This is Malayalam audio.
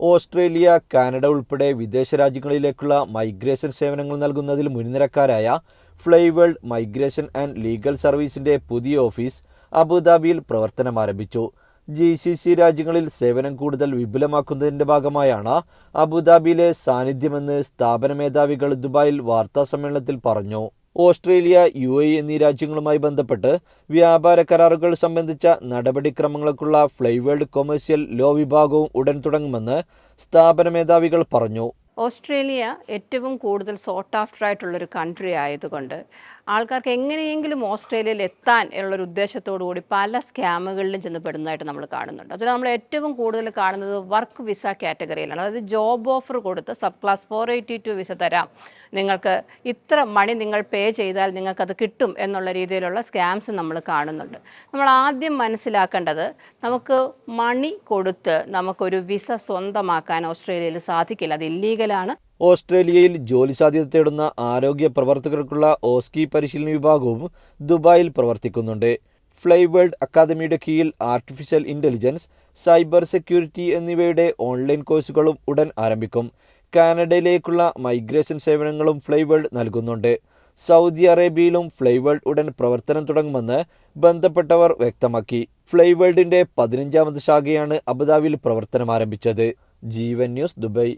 ഓസ്ട്രേലിയ കാനഡ ഉൾപ്പെടെ വിദേശ രാജ്യങ്ങളിലേക്കുള്ള മൈഗ്രേഷൻ സേവനങ്ങൾ നൽകുന്നതിൽ മുൻനിരക്കാരായ ഫ്ലൈവേൾഡ് മൈഗ്രേഷൻ ആൻഡ് ലീഗൽ സർവീസിന്റെ പുതിയ ഓഫീസ് അബുദാബിയിൽ പ്രവർത്തനം ആരംഭിച്ചു. ജി സി സി രാജ്യങ്ങളിൽ സേവനം കൂടുതൽ വിപുലമാക്കുന്നതിന്റെ ഭാഗമായാണ് അബുദാബിയിലെ സാന്നിധ്യമെന്ന് സ്ഥാപന മേധാവികൾ ദുബായിൽ വാർത്താസമ്മേളനത്തിൽ പറഞ്ഞു. ഓസ്ട്രേലിയ യു എ എന്നീ രാജ്യങ്ങളുമായി ബന്ധപ്പെട്ട് വ്യാപാര കരാറുകൾ സംബന്ധിച്ച നടപടിക്രമങ്ങൾക്കുള്ള ഫ്ലൈവേൾഡ് കൊമേഴ്സ്യൽ ലോ വിഭാഗവും ഉടൻ തുടങ്ങുമെന്ന് സ്ഥാപന മേധാവികൾ പറഞ്ഞു. ഓസ്ട്രേലിയ ഏറ്റവും കൂടുതൽ സോട്ട് ആഫ്റ്റർ ആയിട്ടുള്ളൊരു കൺട്രി ആയതുകൊണ്ട് ആൾക്കാർക്ക് എങ്ങനെയെങ്കിലും ഓസ്ട്രേലിയയിൽ എത്താൻ എന്നുള്ളൊരു ഉദ്ദേശത്തോടു കൂടി പല സ്കാമുകളിലും ചെന്ന് പെടുന്നതായിട്ട് നമ്മൾ കാണുന്നുണ്ട്. അതിൽ നമ്മൾ ഏറ്റവും കൂടുതൽ കാണുന്നത് വർക്ക് വിസ കാറ്റഗറിയിലാണ് അതായത് ജോബ് ഓഫർ കൊടുത്ത് subclass four eighty two visa തരാം. നിങ്ങൾക്ക് ഇത്ര മണി നിങ്ങൾ പേ ചെയ്താൽ നിങ്ങൾക്കത് കിട്ടും എന്നുള്ള രീതിയിലുള്ള സ്കാംസ് നമ്മൾ കാണുന്നുണ്ട്. നമ്മൾ ആദ്യം മനസ്സിലാക്കേണ്ടത് നമുക്ക് മണി കൊടുത്ത് നമുക്കൊരു വിസ സ്വന്തമാക്കാൻ ഓസ്ട്രേലിയയിൽ സാധിക്കില്ല. അത് ഇല്ലീഗലാണ് ഓസ്ട്രേലിയയിൽ ജോലി സാധ്യത തേടുന്ന ആരോഗ്യ പ്രവർത്തകർക്കുള്ള ഓസ്കി പരിശീലന വിഭാഗവും ദുബായിൽ പ്രവർത്തിക്കുന്നുണ്ട്. ഫ്ലൈവേൾഡ് അക്കാദമിയുടെ കീഴിൽ ആർട്ടിഫിഷ്യൽ ഇന്റലിജൻസ് സൈബർ സെക്യൂരിറ്റി എന്നിവയുടെ ഓൺലൈൻ കോഴ്സുകളും ഉടൻ ആരംഭിക്കും. കാനഡയിലേക്കുള്ള മൈഗ്രേഷൻ സേവനങ്ങളും ഫ്ലൈവേൾഡ് നൽകുന്നുണ്ട്. സൗദി അറേബ്യയിലും ഫ്ലൈവേൾഡ് ഉടൻ പ്രവർത്തനം തുടങ്ങുമെന്ന് ബന്ധപ്പെട്ടവർ വ്യക്തമാക്കി. ഫ്ലൈവേൾഡിന്റെ പതിനഞ്ചാമത് ശാഖയാണ് അബുദാബിയിൽ പ്രവർത്തനം ആരംഭിച്ചത്. Jeevan news Dubai.